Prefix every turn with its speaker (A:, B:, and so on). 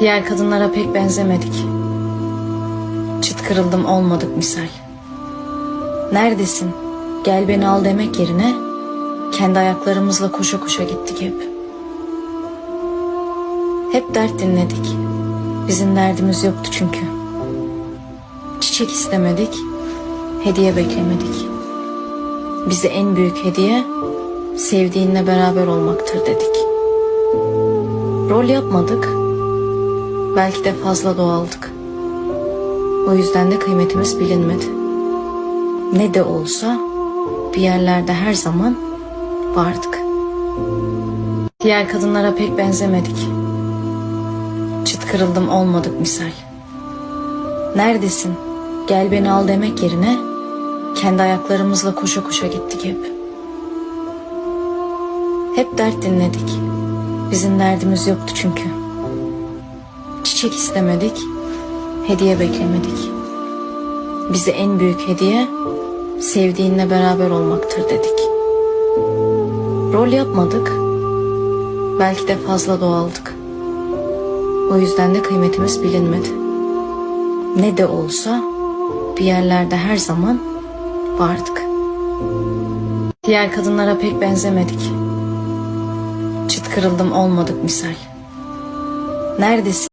A: Diğer kadınlara pek benzemedik. Çıt kırıldım olmadık misal. Neredesin? Gel beni al demek yerine kendi ayaklarımızla koşa koşa gittik hep. Hep dert dinledik. Bizim derdimiz yoktu çünkü. Çiçek istemedik, hediye beklemedik. Bize en büyük hediye sevdiğinle beraber olmaktır dedik. Rol yapmadık. Belki de fazla doğaldık. O yüzden de kıymetimiz bilinmedi. Ne de olsa bir yerlerde her zaman vardık. Diğer kadınlara pek benzemedik. Çıt kırıldım olmadık misal. Neredesin? Gel beni al demek yerine kendi ayaklarımızla koşa koşa gittik hep. Hep dert dinledik. Bizim derdimiz yoktu çünkü. Çiçek istemedik, hediye beklemedik. Bize en büyük hediye sevdiğinle beraber olmaktır dedik. Rol yapmadık. Belki de fazla doğaldık. O yüzden de kıymetimiz bilinmedi. Ne de olsa bir yerlerde her zaman vardık. Diğer kadınlara pek benzemedik. Çıt kırıldım olmadık misal. Neredesin?